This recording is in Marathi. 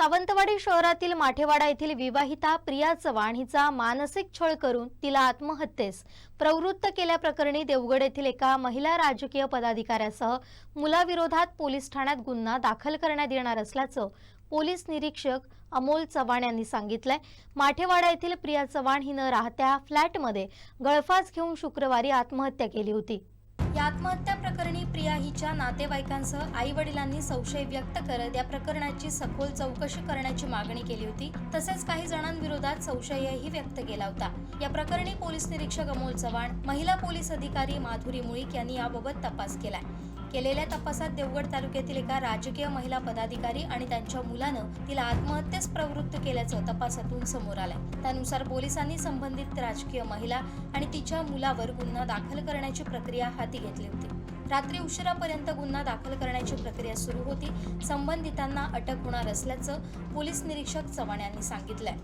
सावंतवाडी शहरातील माठेवाडा येथील विवाहिता प्रिया चव्हाण हिचा मानसिक छळ करून तिला आत्महत्येस प्रवृत्त केल्याप्रकरणी देवगड येथील एका महिला राजकीय पदाधिकाऱ्यासह मुलाविरोधात पोलीस ठाण्यात गुन्हा दाखल करण्यात येणार असल्याचं पोलीस निरीक्षक अमोल चव्हाण यांनी सांगितलंय. माठेवाडा येथील प्रिया चव्हाण हिनं राहत्या फ्लॅटमध्ये गळफास घेऊन शुक्रवारी आत्महत्या केली होती. या आत्महत्या प्रकरणी प्रिया हिच्या नातेवाईकांसह आई वडिलांनी संशय व्यक्त करत या प्रकरणाची सखोल चौकशी करण्याची मागणी केली होती. तसेच काही जणांविरोधात संशयही व्यक्त केला होता. या प्रकरणी पोलीस निरीक्षक अमोल चव्हाण महिला पोलीस अधिकारी माधुरी मुळीक यांनी याबाबत तपास केलाय. केलेल्या तपासात देवगड तालुक्यातील एका राजकीय महिला पदाधिकारी आणि त्यांच्या मुलानं तिला आत्महत्येस प्रवृत्त केल्याचं तपासातून समोर आलंय. त्यानुसार पोलिसांनी संबंधित राजकीय महिला आणि तिच्या मुलावर गुन्हा दाखल करण्याची प्रक्रिया हाती घेतली होती. रात्री उशिरापर्यंत गुन्हा दाखल करण्याची प्रक्रिया सुरू होती. संबंधितांना अटक होणार असल्याचं पोलीस निरीक्षक चव्हाण यांनी सांगितलंय.